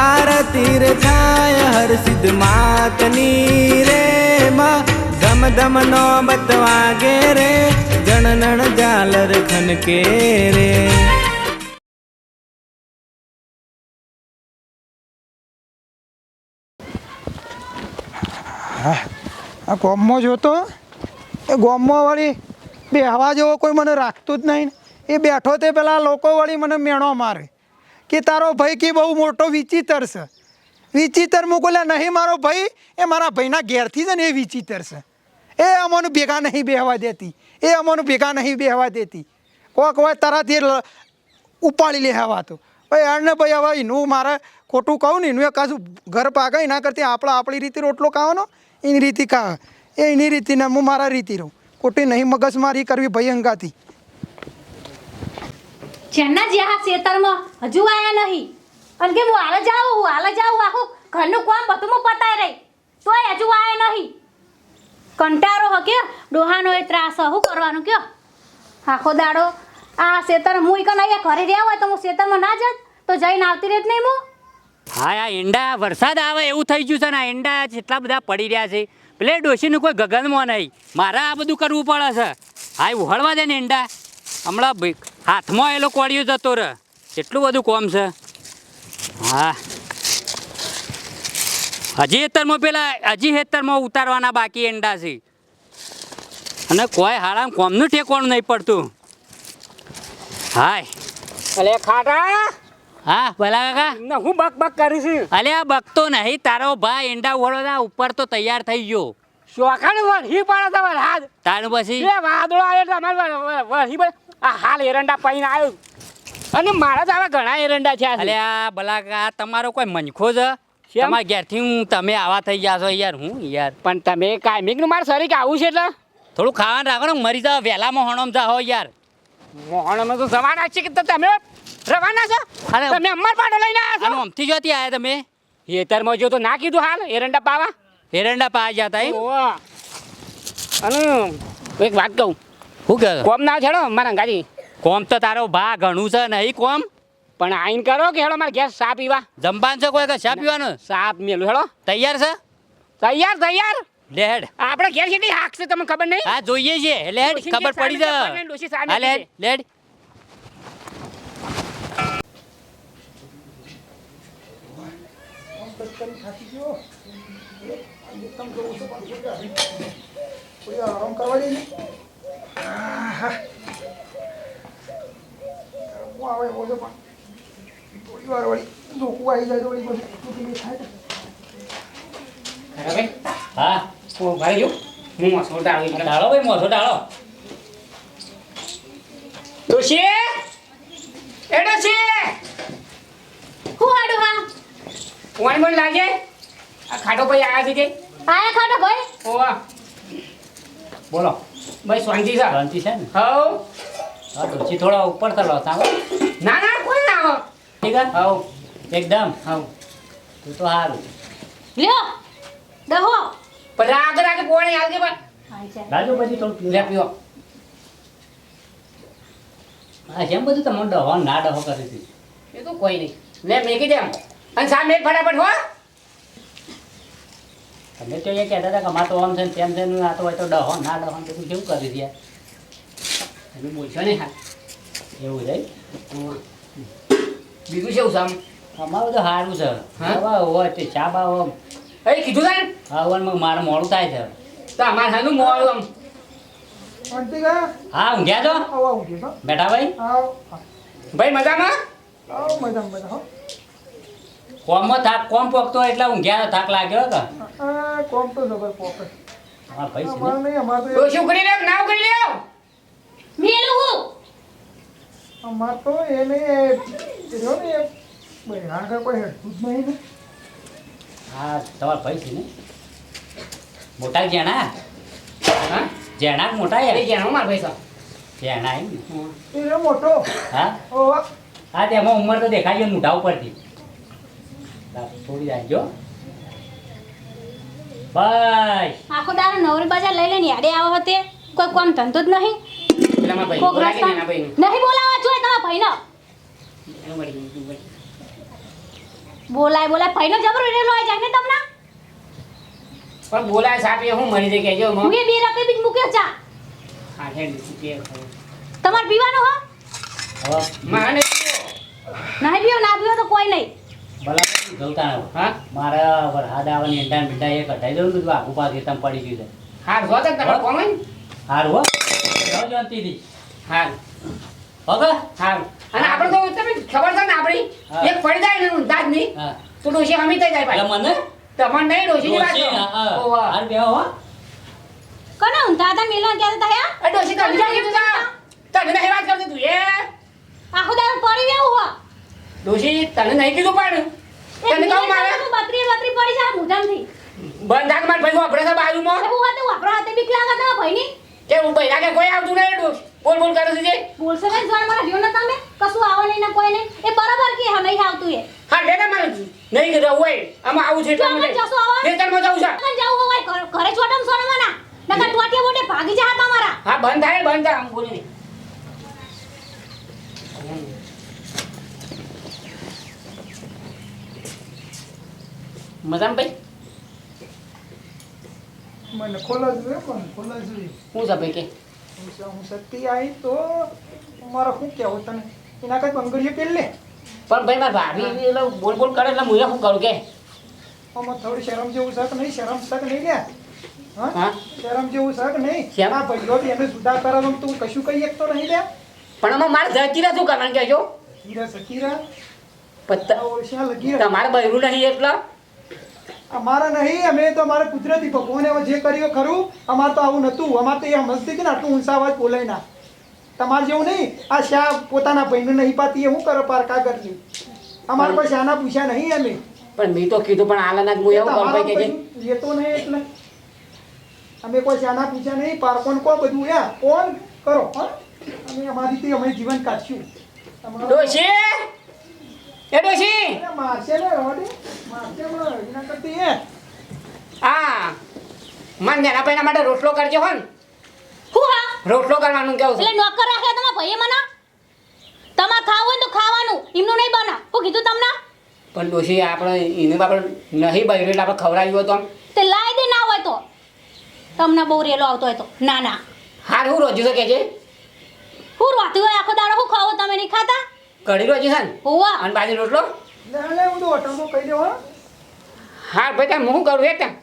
આરતી રે થાય, હર સિદ્ધ માતની રે માં. ધમ ધમ નો બતવાગે રે જણનણ જાલર ખનકે રે. આ ગોમમાં જોતો? એ ગોમમાં વળી બે હવા જેવો કોઈ મને રાખતું જ નહીં એ બેઠો તે પેલા લોકો વળી મને મેણો મારે. કે તારો ભાઈ કે બહુ મોટો વિચિતર છે. વિચિતર મોકલ્યા નહીં, મારો ભાઈ એ મારા ભાઈના ઘેરથી છે ને એ વિચિતર છે. એ અમોને ભેગા નહીં બેહવા દેતી. એ અમોને ભેગા નહીં બેહવા દેતી. કોક હોય તરત એ ઉપાડી લે હવા તો. ભાઈ અણને ભાઈ, હવે એનું મારે ખોટું કહું ને, એનું એ કાશું ઘર પાકે એના કરતી આપણે આપણી રીતે રોટલો ખાવાનો, એની રીતે ખાવે એ એની રીતિને હું મારા રીતે રહું. ખોટી નહીં મગજમારી કરવી અંગાથી જેના જ્યાં ખેતરમાં હજુ આયા નહીં. અને કે હું હાલ જાઉં હું હાલ જાઉં આખું ઘરનું કામ બધું હું પતાય રહી. તોય હજુ આયા નહીં. કંટાળો હ કે ડોહાનો એ ત્રાસ હું કરવાનું કયો? આખો દાડો આ શેતર હું એક અહીંયા ઘરે રહ્યા હોય તો હું શેતરમાં ના જાત, તો જઈને આવતી રહેત નહીં હું? હા, આ ઈંડા, વરસાદ આવે એવું થઈ ગયું છે ને, આ ઈંડા જેટલા બધા પડી રહ્યા છે. પેલે ડોશીનું કોઈ ગગનમાં નહીં. મારે આ બધું કરવું પડે છે. હા ઉહળવા દે ને ઈંડા. હમણાં ભાઈ હાથમાં એલો કોળિયો જતો રહે એટલું બધું કોમ છે. હા. હજી હેતરમાં પેલા હજી હેતરમાં ઉતારવાના બાકી ઈંડા છે. અને કોઈ હારામ કોમનું ઠેકવાનું નહીં પડતું. હાય. અલે ખાટા! હા ભલા કાકા. હું બક બક કરી છું. આ બકતો નહીં તારો ભાઈ એંડા ઉહળવા ઉપર તો તૈયાર થઈ ગયો. શોખાને વરહી પાડે તમારે વરસાદ તારું પછી? એ વાદળો આવે એટલે અમારે વર- વર- વરહી પડે. આ હાલ એરંડા પૈને આવ્યો અને મારા તો આવા ઘણા એરંડા છે. અલે આ બલાકા તમારો કોઈ મનખો છે? તમારા ઘેરથી હું તમે આવા થઈ ગયા છો યાર હું યાર. પણ તમે કાયમિકનું મારે સરી આવું છે એટલે? થોડું ખાવાનું રાખો ને મરી જાવ વહેલામાં હોણમ હો યાર. મોહણમાં તો જવાના છે કે તમે રવાના છો? અરે. તમે અમાર પાડો લઈને આવ્યા છો? આમથી જોતી આવ્યા તમે? છો હેતરમાં જો તો ના કીધું હાલ એરંડા પાવા? એરંડા પા જતા એમ. અને એક વાત કહું. શું કહે કોમ ના છેડો મારા ગાડી કોમ તો તારો ભા ઘણું છે નહીં કોમ? પણ આઈન કરો કે હેડો મારે ગેસ ચા પીવા? જમવાનું છે કોઈ કે ચા પીવાનું? સાપ મેલું હેડો. તૈયાર છે? તૈયાર તૈયાર. લેડ આપણે ઘેર કેટલી હાક છે તમને ખબર નહીં? હા જોઈએ છે. લેડ ખબર પડી લેડ લઈને ડોશી જાય આરામ કરવા છે પણ ભાઈ જો હું મસો ડાળો ડાળો ભાઈ મોઢો ડાળો ડોશી એડો છે હું આડો હા મણ લાગે આ ખાટો ભાઈ આયા છે કે? આયા ખાટો ભાઈ? ઓવા બોલો. ભાઈ શાંતિ છે? શાંતિ છે ને? હવ હા ડોશી થોડા ઉપર ચલો સાંભળો ના ના કોઈ ના આવો ઠીક છે? હવ એકદમ. હવ તું તો હાલ લ્યો દહો. પણ રાગ રાગ પોણી. આવજે પણ રાજુ પછી થોડું લે પીવો. હા જેમ બધું તમને ડહો ના ડહો કરી દીધું. એ તો કોઈ નહીં. લે મેં દે એમ. અને સામે ફટાફટ હો. તમે તો એ કહેતા હતા કે અમારે તો આમ છે ને તેમ છે ને આ તો હોય તો ડહો ના ડહો ને બધું કેવું કરી દે તમે બોલશો નહીં હા એવું છે બીજું શું સામ અમારું તો સારું છે હા? હવે હોય તે ચા બા હોય એ કીધું તાન હવનમાં મારે મોડું થાય છે તો અમારે હાનું મોડું આમ શાંતિ ગયા હા ઊંઘ્યા છો આવો આવું કે બેઠા ભાઈ આવો ભાઈ મજામાં આવો મજામાં મજા હો કોમમાં થાક કોમ પોકતો હોય એટલે ઊંઘ્યા થાક લાગ્યો કે આ કોમ તો જબર પોકે હા ભાઈ છે અમારે નહીં અમારે તો શું કરી લ્યો? નામ કરી લ્યો? મેલું હું? અમાર તો એ નહીં એ જો ને એ બહેરા આગળ કોઈ હેડતું જ નહીં ને. હા તમાર ભાઈ છે ને? મોટા જેણા? હા? જેણા કે મોટા એ યાર જેનો માર ભાઈ સા જેણા એમ ને? એ મોટો. હા? ઓવા. હા તેમાં ઉંમર તો દેખાય છે મોઢા ઉપરથી. થોડી રાખજો. બસ આખો દારો નવરી બજાર લઈ લઈને યાડે આવો હતે. કોઈ કોમ ધંધો જ નહીં. કોક રસ્તા નહીં બોલાવા જોઈએ તમારા ભાઈનો. બોલાય બોલાય. ભાઈનો જબરો રેલો આવી જાય ને તમને? પણ બોલાય સાહેબ હું મરી દે કેજો હું. બે રકમ બીજ મૂક્યો ચા. હા હે કે ખરું. તમારે પીવાનો હો? મારે ને નહીં પીવો ના પીવો તો કોઈ નહીં. ભલા મીંડા એ કઢાઈ દઉં બધું. આખું પાછું પડી ગયું છે. હા જો તમે કોણ હોય? હો. જાઓ શાંતિથી. હા હવે હા અને આપણે તો તમે ખબર છે ને આપણી? એક પડી જાય ને ઊંધા જ તો ડોશી હમી થઈ જાય ભાઈ. મને? તમારે નહીં ડોશી, કરો. હા, હા. કોને ઊંધા હતા મિલન ક્યારે થયા અરે ડોશી તા? તને નહીં વાત કરતી તું એ. આખો દાડો પડી રહેવું હો. ડોશી તને નહીં કીધું પણ? તને કહું મારે? બત્રી બત્રી પડી જાય મુજામથી. બંધ થાક માર ભાઈ વાપરે છે બાજુમાં હું હતો વાપરો હાથે બીક લાગે તમારા ભાઈની. કે હું ભાઈ લાગે કોઈ આવતું નહીં ડોશ. બોલ બોલ કરે છે જે. બોલશો ને જોર મારા જીવન તમે? કશું આવે નહીં ને કોઈ નહીં. એ બરાબર કે હા નહીં આવતું એ? હા ડેડા મારે નહીં કીધું હોય. આમાં આવું છે તમે જશો આવા? ખેતરમાં જાવ છે. પણ જાવ હોય ઘરે છોટમ સોનવાના. નકર ટોટિયા બોટે ભાગી જા તમારા. હા બંધ થાય બંધ થાય. આમ બોલી મજામાં ભાઈ? મને ખોલા જોઈએ પણ ખોલા જોઈએ હું છે ભાઈ કે? હું સતી આવી તો મારા શું કહેવું તને? એના કઈ બંગડીઓ પેલ લે. પણ ભાઈ મારા ભાભી એટલે બોલ બોલ કરે એટલે હું શું કરું કે? આમાં થોડી શરમ જેવું શક નહીં શરમ શક નહીં લે. હા? શરમ જેવું શક નહીં? આ ભાઈઓ એને સુધાર કરાવવા તું કશું કહી શકતો નહીં લે. પણ આમાં મારે જતી શું કરવાનું કહેજો? કીરા સકીરા પત્તા આ ઓળશિયા લગી ત-. તમારે બૈરું નહીં એટલે? અમારે નહીં અમે તો અમારે કુદરતી ભગવાને હવે જે કર્યું ખરું. અમારે તો આવું નતું અમારે તો એ સમજતી કે ને આટલું ઊંચા અવાજ બોલાય ના. તમારે જેવું નહીં. આ શા પોતાના ભાઈને નહીં પાતી એ હું કરો પારકા કરતી અમારે કોઈ શાના પૂછ્યા નહીં અમે. પણ મેં તો કીધું પણ આલાના હું એવું કરું ભાઈ કે લેતો નહીં એટલે. અમે કોઈ શાના પૂછ્યા નહીં. પારકોન કો બધું? યા કોણ? કરો હા. અમે અમારી રીતે અમે જીવન કાઢશું. ડોશી! એ ડોશી! મારશે ને રવા મારશે એ હા મન નેના ભાઈના માટે રોટલો કરજો હો ને. હું હા? રોટલો કરવાનું કેવું છે. એટલે નોકર રાખ્યા તમારા ભાઈએ મને? તમારે ખાવું હોય ને તો ખાવાનું એમનું નહીં બના. હું કીધું તમને? પણ ડોશી આપણે એને આપણે નહીં બૈરું એટલે આપણે ખવડાવ્યું તો તે લાવી દે ના હોય તો. તમને બહુ રેલો આવતો હોય તો. ના ના. હા હું રોજુ તો કે છે? હું રોતી હોય આખો દાડો હું ખાવો તમે નહીં ખાતા? કઢી રોજી છે ને? હોવા. અને બાજુ રોટલો? ના ના હું તો હોટલમાં કહી દેવા હાર ભાઈ તાર હું કરું એક ત્યાં?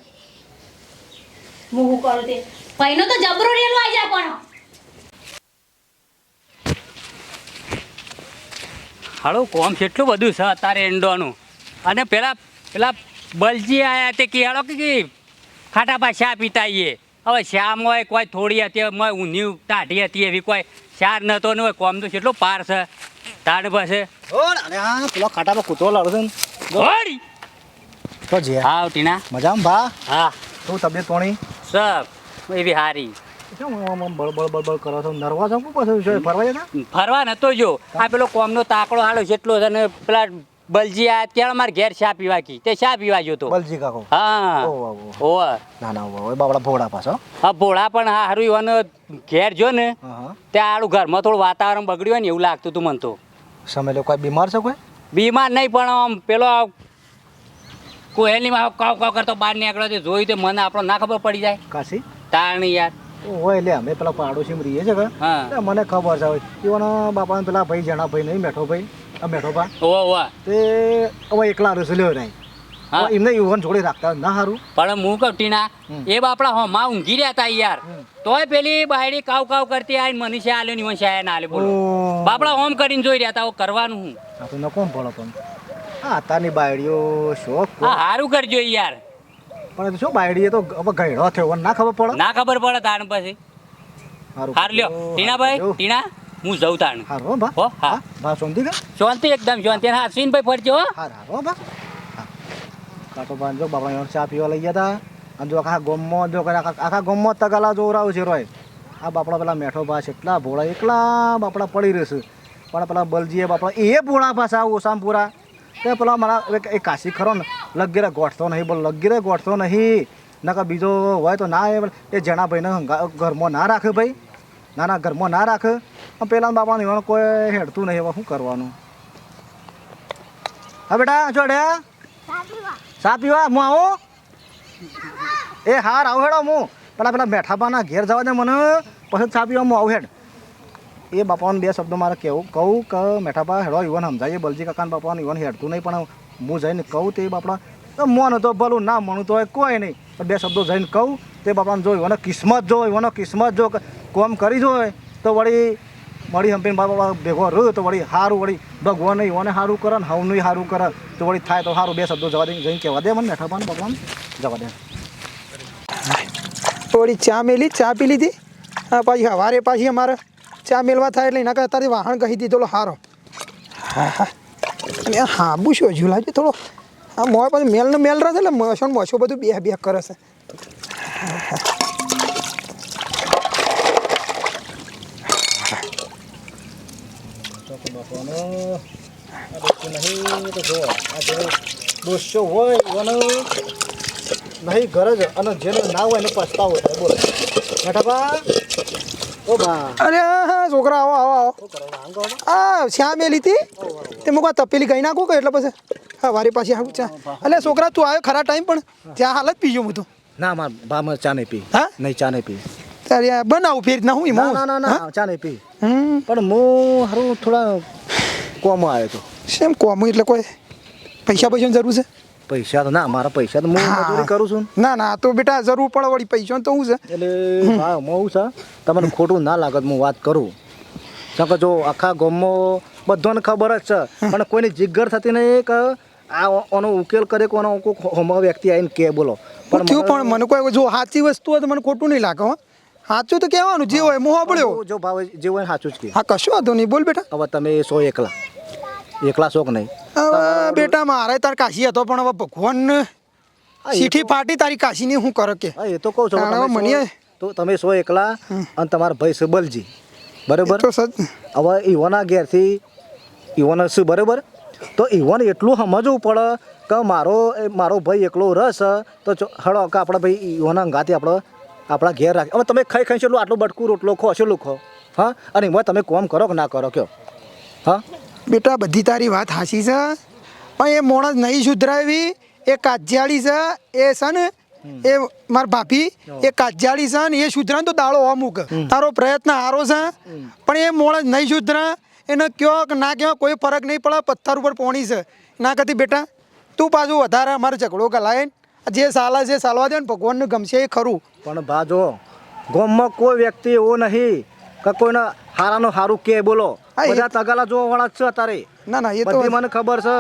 હું કરું તે? ભાઈનો તો જબરો રેલો આવી જા પણ. હાલો કોમ કેટલું બધું છે અત્યારે એંડોનું અને પેલા પેલા બલજી આયા તે કે હાલો કે કે ખાટા પા શા પીતા આઈએ હવે શામ હોય કોઈ થોડી હતી મોય ઊંધી ટાઢી હતી એવી કોઈ ચાર નતો ને હોય કોમ તો કેટલો પાર છે. તાડ પાસે હા પેલો ખાટામાં કૂતરો લડે છે ને. તો જે હા ટીના મજામાં ભા? હા. તું તબિયત પોણી? સબ એવી હારી. ફરવા જતા નતો જો આ પેલો કોમનો તાકડો હાલો જેટલો છે ને પેલા બલજી આ ત્યાં મારે ઘેર ચા પીવા કી તે ચા પીવા ગયો તો. બલજી કાકો? હા. ઓ. ના ના ઓ બાબડા ભોળા પાછો. હા ભોળા પણ હા હારું ઈવન ઘેર જો ને ત્યાં આડું ઘરમાં થોડું વાતાવરણ બગડ્યું હોય ને એવું લાગતું તું મને તો. સમય લોકો કોઈ બીમાર છે કોઈ? બીમાર નહીં પણ આમ પેલો કોહેલીમાં કાવ કાવ કરતો બહાર નીકળ્યો છે જોયું તે મને આપણો ના ખબર પડી જાય. કાશી? તાણી યાર. હોય લે અમે પેલા પાડોશી રહીએ છે કે? મને ખબર છે હવે. બાપા પેલા ભાઈ જણા ભાઈ નહીં મેઠો ભાઈ મેઠો ભા ઓવા ઓવા તે હવે એકલા રસ લ્યો નહીં. હા. એમને યુવાન જોડે રાખતા ના સારું પણ હું કહું ટીના એ બાપડા હોમાં ઊંઘી રહ્યા હતા યાર. તોય પેલી બાયડી કાવ કાવ કરતી આવીને મનીષા આલ્યો ને ઈવન શાયા ના આલે બોલો. બાપડા હોમ કરીને જોઈ રહ્યા હતા કરવાનું હું. તો ન કોણ પડો પણ. અત્યારની બાયડીઓ શોખ હા. સારું કરજો યાર. પણ તો શું બાયડીએ તો હવે ગયડો થયો ના ખબર પડે. ના ખબર પડે તાણ પછી. હારું હાર લ્યો. ટીનાભાઈ. ટીના હું જઉં તાણ. હારું હો બા હો, હા. બા શાંતિ કે? શાંતિ એકદમ શાંતિ. હા અશ્વિનભાઈ ફરજો હો. હાર હાર હો બા કાટો બાંધો બાબા યોર ચા પીવા લઈ ગયા હતા અને જો આખા ગોમમાં જો આખા ગોમમાં તગાલા જોરાવ છે રોય. આ બાપડા પેલા મેઠો ભાસ એટલા ભોળા એકલા બાપડા પડી રહેશે. પણ પેલા બલજીએ બાપડા એ ભોળા પાછા ઓસામપુરા તે પેલા મારા એક- એક કાશી ખરો ને લગીરે ગોઠતો નહીં બોલ લગીરે ગોઠતો નહીં. નકર બીજો હોય તો ના એ એ જણા ભાઈને ઘરમાં ના રાખે ભાઈ. ના ના ઘરમાં ના રાખે. પેલા બાપાને એવાનું કોઈ હેડતું નહીં હવે શું કરવાનું? હા બેટા જોડે સા પીવા. હું આવું? એ હાર આવું હેડો હું. પેલા પેલા મેઠાબાના ઘેર જવા દે મને. પછી સા પીવા હું આવું હેડ. એ બાપાને બે શબ્દો મારે કહેવું. કહું કે મેઠાપા હેડો યુવાન સમજાવીએ બલજી કાકાને બાપાને યુવાન હેડતું નહીં, પણ હું જઈને કહું તે બાપડા, તો મોન તો ભલું ના મણું તો કોઈ નહીં. પણ બે શબ્દો જઈને કહું. તે બાપાને જો યુવાનો કિસ્મત જો યુવાનો કિસ્મત જો કોમ કરી જોય તો વળી મળી હંપીને બાપા ભેગો રહ્યો તો વળી સારું વળી ભગવાન યુવાને સારું કરે ને હવનું સારું કરે. તો વળી થાય તો સારું બે શબ્દો જવા દે, જઈને કહેવા દે મને મેઠાપાને બાપાને જવા દે. થોડી ચા મેલી, ચા પી લીધી? હા, પાછી સવારે પાછી અમારે ચા મેલવા થાય એટલે એના કરતાં તારી વાહણ કહી દીધો. હારો. હા હા. અને આ હાબુ શું હજુ લાગે થોડો આ મોય પછી મેલ ને મેલ રહે છે એટલે ને મશો બધું બે બે કરે છે. દોસ્તો હોય એનો નહીં ગરજ અને જેને ના હોય એને પસ્તાવો થાય. બોલો. મેઠાપા બા અરે છોકરા આવો આવો આવો. આ ચા મેલી લીધી તે મૂકવા તપેલી ગઈ નાખું કે એટલે પછી? હા વારી પાછી આવું ચા. એટલે છોકરા તું આવ્યો ખરા ટાઈમ પણ? ચા હાલ જ પીજો હું તો ના માર બા મને ચા નહીં પી. હા? નહીં ચા નહીં પી. તારે આ બનાવું ફેર ના હું ના એમાં ના ના ના ચા નહીં પી. હમ. પણ હું હારું થોડા કોમો આવ્યો તો. શેમ કોમો એટલે કોઈ પૈસા પૈસાની જરૂર છે? પૈસા તો ના મારા પૈસા તો હું મજૂરી કરું છું. ના ના તો બેટા જરૂર પડે વળી પૈસા તો હું છે. એટલે હા હું છે તમને ખોટું ના લાગત હું વાત કરું. કે જો આખા ગામમાં બધાને ખબર જ છે. પણ કોઈની જીગર થતી નહીં કે આ આનો ઉકેલ કરે કોનો કોઈ હોમો વ્યક્તિ આવીને કે બોલો. પણ થયું પણ મને કોઈ જો સાચી વસ્તુ હોય તો મને ખોટું નહીં લાગે હો. સાચું તો કહેવાનું જે હોય મોહ પડ્યો જો ભાવ જે હોય સાચું જ કે હા કશું વાંધો નહીં બોલ બેટા. હવે તમે સો એકલા. એકલા શોખ નહીં? હવે બેટા મારે તાર કાશી હતો પણ હવે ભગવાન સીઠી ફાટી તારી કાશીની હું કરે કે? એ તો કહું છું મને- તો તમે સો એકલા અને તમારા ભાઈ છે બલજી. બરાબર? હવે ઈવોના ઘેરથી ઈવોન શું બરાબર? તો ઈવોન એટલું સમજવું પડે કે મારો મારો ભાઈ એકલો રસ તો હળો કે આપણા ભાઈ ઈવોના અંગાથી આપણો આપણા ઘેર રાખે. હવે તમે ખાઈ ખાઈ એટલું આટલું બટકું રોટલો ખો શું ખો. હા? અને એમાં તમે કોમ કરો કે ના કરો કયો? હા? બેટા બધી તારી વાત હાસી છે. પણ એ મોણસ નહીં સુધરાવી એ કાજિયાળી છે એ છે ને એ માર ભાભી એ કાજિયાળી છે ને એ સુધરા તો દાળો અમુક. તારો પ્રયત્ન સારો છે પણ એ મોણસ નહીં સુધરા એને કયો કે ના કયો કોઈ ફરક નહીં પડે પથ્થર ઉપર પોણી છે. ના કદી બેટા તું પાછું વધારે અમારે ઝઘડો કલાય જે સાલા છે સાલવા દે ને ભગવાનને ગમશે એ ખરું. પણ ભાજો ગામમાં કોઈ વ્યક્તિ એવો નહીં કે કોઈને હારાનું હારું કે બોલો. બધા તગાલા જોવા વાળા છે અત્યારે. ના ના એ તો મને ખબર છે.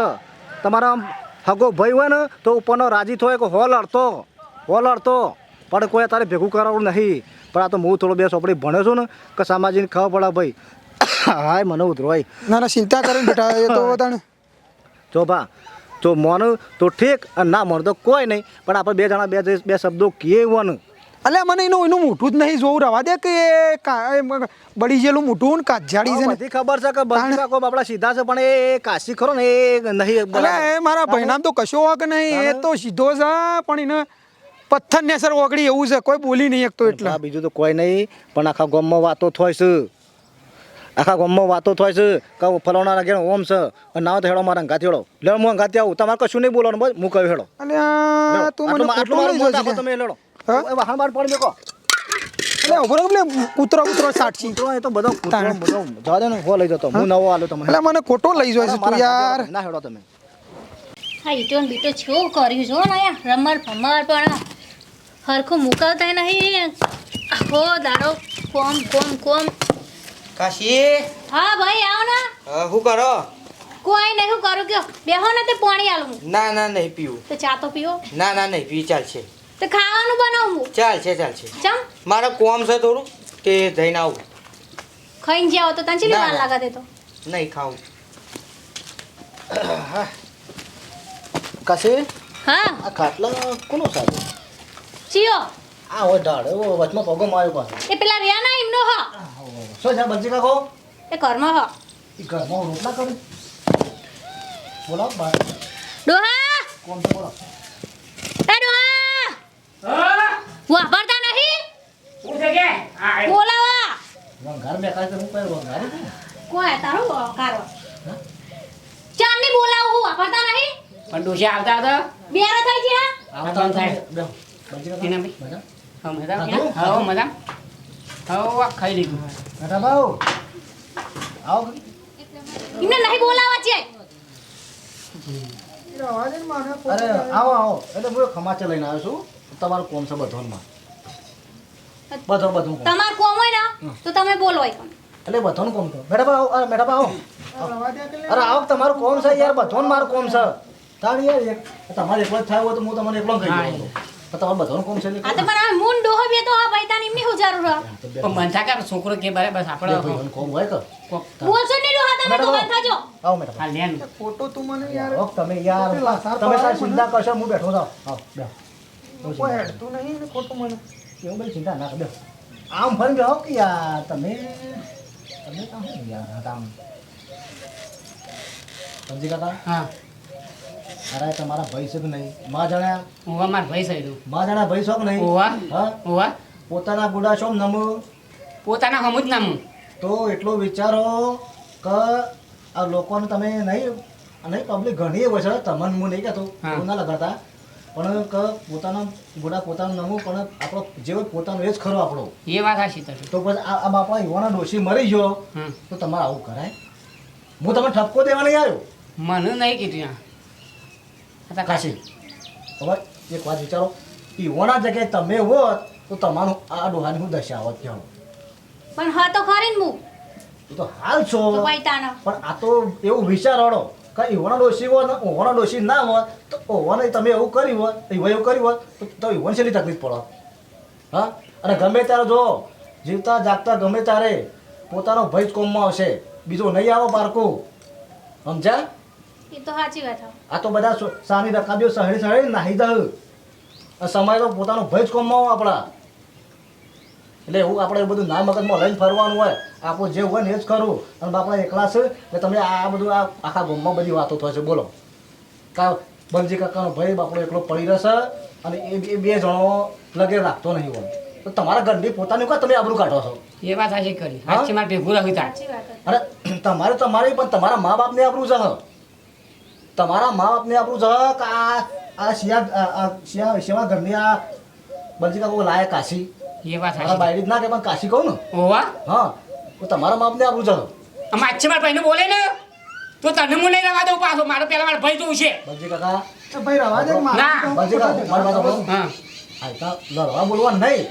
તમારા હગો ભાઈ હોય ને તો ઉપરનો રાજી થયો કે હોલ અડતો. હોલ અડતો. પણ કોઈ અત્યારે ભેગું કરાવવું નહીં. પણ આ તો હું થોડો બે સોપડી ભણ્યો છું ને કે સામાજિક ખબર પડે ભાઈ. હાય મને ઉતરવાય ના ના ચિંતા કરે ને બેટા એ તો જો ભા જો મોન તો ઠીક અને ના મોન તો કોઈ નહીં. પણ આપણે બે જણા બે બે શબ્દો કીએ વન અલ્યા મને એનું એનું મોઢું જ નહીં જોવું. રવા દે કે કા- બળી જેલું મોઢું ને કાજાડી છે બધી ખબર છે કે બધી કાકો આપણા સીધા છે પણ એ કાશી ખરો ને એ નહીં અલ્યા એ મારા ભાઈનામ તો કશો વાંક નહીં. એ તો સીધો છે પણ એને પથ્થર ને સર ઓગળી એવું છે. કોઈ બોલી નહીં શકતો એટલે. બીજું તો કોઈ નહીં પણ આખા ગામમાં વાતો થાય છે. આખા ગામમાં વાતો થાય છે કે ફલાણા ઘેર ઓમ છે. અને ના તો હેડો મારા અંગાથી હેડો. લેડો હું અંગાથી આવું. તમારે કશું નહીં બોલવાનું બસ હું કહ્યું હેડો. અલ્યા તું મને આટલું મારું તમે લેડો હા? એ વાહણ બાર પડી મેકો અલ્યા ઊભો રહો કૂતરો કૂતરો સાટસી કૂતરો એ તો બધો કૂતરો બધો જવા દે ને હો લઈ જતો હું નવો આલો તમને. એટલે મને ખોટો લઈ જાય છે તું યાર. ના હેડો તમે. હા ઈટો ને બીટો છો કર્યું જો ને અહીંયા રમર ભમર પણ હરખું મુકાવતા નહીં. આખો દાડો કોમ કોમ કોમ. કાશી? હા ભાઈ આવો ને. શું કરો? કોઈ નહીં શું કરું કયો. બેહો ને તે પાણી આલું ના ના નહીં પીવું. તો ચા તો પીવો. ના ના નહીં પી ચાલશે. તો ખાવાનું બનાવું. ચાલશે ચાલશે ચમ? મારા કોમ છે થોડું તે જઈને આવું. ખાઈને જાવ તો તને ચેલી વાર ના. લાગે તે નહીં ખાવું. કાશી? હા. આ ખાટલા કોનો સાહેબ ચિયો. આ હોય ડાળ એવો વચમાં પગો માર્યો પાસે એ પેલા રહ્યા ના એમનો હા. શું છે બલજી કાકો? એ ઘરમાં હા. એ ઘરમાં રોટલા કરે? બોલો બા ડોહા! કોણ તો બોલો એ ડોહા વાપરતા નહીં શું છે કે? બોલાવા. વંઘાર મેં કાઢી તો હું કઈ વંઘારી કોઈ તારો કારો. ચાંદની બોલાવું હું વાપરતા નહીં પણ ડોશી આવતા હતા બેરા થઈ ગયા? આવો તો થાય. બેહો. બંજી ભાઈ. મજા? હા મજા હા મજા હા ખાઈ લીધું. બેઠા ભાઉ આવો. એમને નહીં બોલાવા છે. અરે આવો આવો. એટલે હું ખમાચે લઈને આવ્યો છું. તમારું કોમ છે બધોનમાં બધો બધું કોમ. કોમ હોય ને તો તમે બોલો એટલે બધોનું કોમ તો મેડમ આવો ભાઈ આવો. અરે આવો તમારું કોમ છે યાર બધોન મારું કોમ છે. તાણ યાર તમારે એકલો જ થાય હોય તો હું તમને એકલો કહી દઉં તમારું કોમ છે આ તો પણ આ મૂન ડોહો બે તો આ ભાઈ તાની એમની હું જરૂર હ પણ કર છોકરો કે બારે બસ આપણે કોમ હોય કે? બોલશો નહીં ડોહા તમે તો બંધ થાજો. આવો મેઠા આ લેન ફોટો તું મને યાર. તમે યાર તમે સાર ચિંતા કરશો હું બેઠો થાવ આવો બહુ કોઈ હેડતું નહીં ને ખોટું મને. એવું બધી ચિંતા ના કરો આમ ફરી બેહો કે યાર તમે તમે કામ શું યાર હતા સમજી કાકા હા. અરે તમારા ભાઈ છે કે નહીં? માં જાણ્યા ઓવા માર ભાઈ સઈડું માં જાણ્યા ભાઈ છો કે નહીં? ઓવા હા? ઓવા પોતાના ગુડા છો નમો? પોતાના હમું જ નામું. તો એટલો વિચારો કે આ લોકોને તમે નહીં નહીં પબ્લિક ઘણી હોય છે તમને હું નહીં કહેતો. ના લગાડતા. પણ કે પોતાના ગોડા પોતાનું નમવું પણ આપણો જેવો પોતાનો એ જ ખરો આપણો. એ વાત હાશી તારી. તો પછી આ બાપા યુવાના ડોશી મરી ગયો. તો તમારે આવું કરાય? હું તમને ઠપકો દેવા નહીં આવ્યો? મને નહીં કીધું યા કાશી હવે એક વાત વિચારો. યુવાના જગ્યાએ તમે હોત તો તમારું આ ડોહાની હું દશા આવત કહેવું પણ હા તો ખરી ને હું તો હાલ છો. તો પણ આ તો એવું વિચારવાળો કે ઈવણા ડોશી હોય ને ઓવણા ડોશી ના હોય તો ઓવાને તમે એવું કર્યું હોય એ એવું કર્યું હોય તો તો ઈવન શેની તકલીફ પડે? હા? અને ગમે ત્યારે જો જીવતા જાગતા ગમે ત્યારે પોતાનો ભય જ કોમમાં આવશે. બીજો નહીં આવો બાળકો સમજ્યા? એ તો સાચી વાત આ તો બધા સાની રકાબીઓ સહેડી સહેડી નાહી દહ. સમય તો પોતાનો ભય જ કોમમાં આવો આપણા. એટલે એવું આપણે એવું બધું ના મગજમાં લઈને ફરવાનું હોય આપણું જે હોય ને એ જ કરવું અને બાપડા એકલા છે એટલે તમે આ બધું આ આખા ગામમાં બધી વાતો થાય છે. બોલો. કા બલજી કાકાનો ભાઈ બાપડો એકલો પડી રહેશે અને એ બે- બે જણો લગે રાખતો નહીં હોય. તો તમારા ઘરની પોતાની કા તમે આબરું કાઢો છો. એ વાત હાશી કરી? હાચી મારે ભેગું રહ્યું સાચી હતી. અરે તમારે તમારે પણ તમારા મા બાપને આબરું છે. તમારા મા બાપને આબરું જ કે આ આ શિયા શિયા શિવા ઘરની આ બલજી કાકો લાયક કાશી એ વાત મારા બાયડી જ ના કે પણ કાશી કહું ને. ઓવા? હા તો તમારા બાપને આબરૂ છે આમ આજ મારા ભાઈને બોલે ને તો તને હું નહીં રહેવા દઉં પાછો? મારો પેલા મારા ભાઈ જોવું છે. બલજી કાકા. તો ભાઈ રવા દે ના, તો. કાકા મારી વાત હા. હા તો લડવા બોલવા નહીં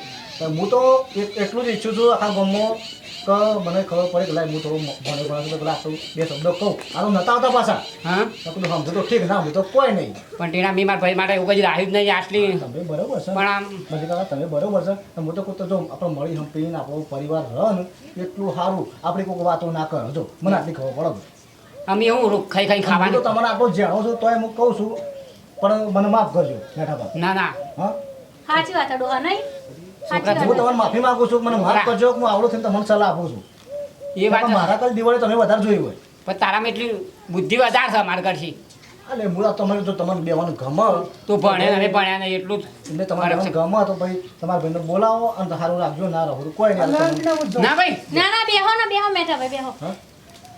હું તો એક- એટલું જ ઈચ્છું છું આખા ગામમાં કે મને ખબર પડે કે હું થોડું ભણે ભણે તો પેલા આટલું બે શબ્દો કહું. આ નતા આવતા પાછા. હા? તો પેલું સમજો તો ઠીક ના સમજો તો કોઈ નહીં. પણ તેના મી મારા ભાઈ માટે એવું કઈ રાહ્યું જ નહીં આટલી. તમે બરોબર છે. પણ આમ બધી કાકા તમે બરોબર છે. તો હું તો કહું તો જો આપણે મળી સંપીને આપણો પરિવાર રહે ને એટલું સારું. આપણે કોઈ વાતો ના કરો. જો મને આટલી ખબર પડે અમે એવું રૂ- ખાઈ ખાઈ ખાવાનું તો ખાવાનું. તમને જેણો છું તોય હું કહું છું પણ મને માફ કરજો બેઠા ના ના. હા? સાચી વાત હે ડોહા નહીં છોકરા હું તમને માફી માંગુ છું મને માફ કરજો હું આવડો થઈને તમને સલાહ આપું છું. એ વાત મારા કઈ દિવાળી તમે વધારે જોઈ હોય. પણ તારામાં એટલી બુદ્ધિ વધારે છે મારા કરથી એટલે હું આ જો તમને બેવાનું ગમે તું ભણે ને ભણ્યા નહીં એટલું જ એટલે તમારે. ગમે તો ભાઈ તમારા ભાઈને બોલાવો અને સારું રાખજો ના રહો કોઈ નહીં. ના ભાઈ. ના ના બેહો ને બેહો મેઠા ભાઈ બેહો?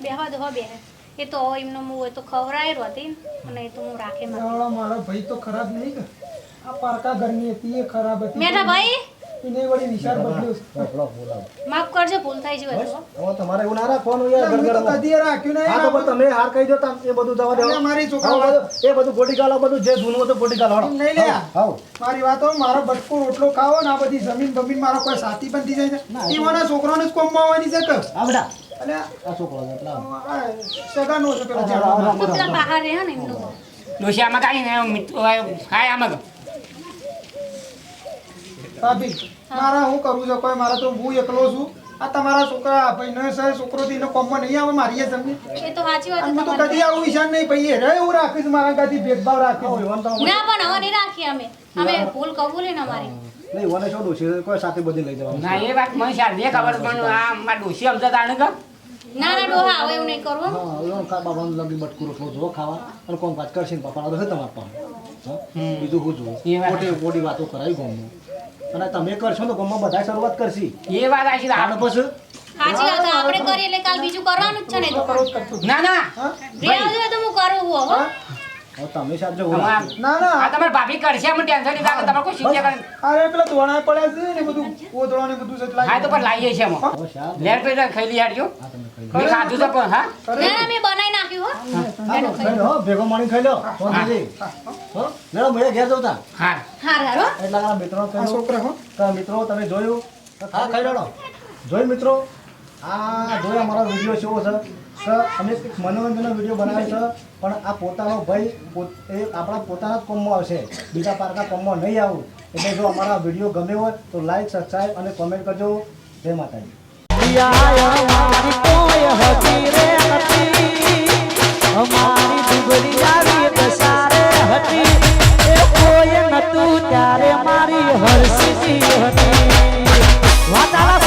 બેહો દો બેહે. એ તો એમનો મું હોય તો ખવરાયેલો હતી અને એ તો હું રાખે માં ભાઈ તો ખરાબ નહીં કે. આ પારકા ઘરની હતી એ ખરાબ હતી. મેઠા ભાઈ. એને વળી વિચાર બદલ્યો. માફ કરજો ભૂલ થઈ ગઈ હવે તમારે એવું ના રાખવાનું યાર એટલે તો કદી રાખ્યું નહીં હા તો પણ તમે હાર કહી દો તામ એ બધું જવા દો મારી છોકરા એ બધું ગોટી ગાલો બધું જે જૂનું હતું ગોટી ગાલો નહીં લે આ. મારી વાતો મારો બટકો રોટલો ખાવો ને આ બધી જમીન બમીન મારો કોઈ સાથી બનતી જાય છે. એવાના છોકરાને જ કોમમાં આવવાની છે કે? આવડા અને આ છોકરો એટલા. સગાનો છે પેલો બહાર રહે ને એમનો ડોશી આમાં કાઈ ને મિત્રો હાય આમાં ભાભી મારા હું કરું છું? કોઈ મારા તો હું એકલો છું. આ તમારા છોકરા ભાઈ ને સર છોકરો થી કોમમાં નહીં આવે મારી એ એ તો સાચી વાત હું તો. કદી આવું વિચાર નહીં ભાઈ રે હું રાખીશ મારા ગાદી ભેદભાવ રાખીશ. ના પણ હવે નહીં રાખીએ અમે. અમે ભૂલ કબૂલી ને અમારી. નહીં, ઈવને શું ડોશી કોઈ સાથે બધી લઈ જવાનું ના એ વાત મને શારદીએ ખબર પણ આ મારા ડોશી સમજતા તાણે કે ના ના ડોહા હવે એવું નહીં કરવું હા. ઈવન કા બાબાનું લગી બટકું રોટલો જુઓ ખાવા. અને કોમ કાજ કરશે ને પપ્પા તો તમારા પાસે બીજું વાતો કરાવી અને તમે કરશો ને તો ગામમાં બધા શરૂઆત કરશી. એ વાત આશી અને પછી? હાજી છે. આપણે કરીએ એટલે કાલ બીજું કરવાનું જ છે ને ના ના. હા? આવજો તો હું કરું હું. હવે હવે તમે સાચો ના ના. આ તમારે ભાભી કરશે અમે ટેન્શન નહીં લાગે તમારે કોઈ શીખે કરે અરે પેલા ધોણા પડ્યા છે ને બધું. કોતળો ને બધું છે હા તો પણ લાવીએ છીએ અમે લેર પેલા ખાઈ લઈ હા ખાઈ મેં ખાધું તો પણ હા? ના ના મેં બનાવી નાખ્યું હો. હા, તો ખાઈ લો હો, ભેગો માણી ખાઈ લો. હો લેડો મેં ઘેર જતા હા. હાર હારો એટલા મિત્રો આ કહ્યું છોકરા હો. તો મિત્રો તમે જોયું? હા ખાઈ લેડો. જોયું મિત્રો? આ જોયો અમારો વીડિયો કેવો છે? સર અમે એક મનોરંજનનો વીડિયો બનાવ્યો છે પણ આ પોતાનો ભાઈ એ આપણા પોતાના જ કોમમાં આવશે. બીજા પારકા કોમમાં નહીં આવું. એટલે જો અમારા વીડિયો ગમે હોય તો લાઈક સબસ્ક્રાઈબ અને કોમેન્ટ કરજો. જય માતાજી. ત્યારે મારી હરસીજી હતી. વાતાવરણ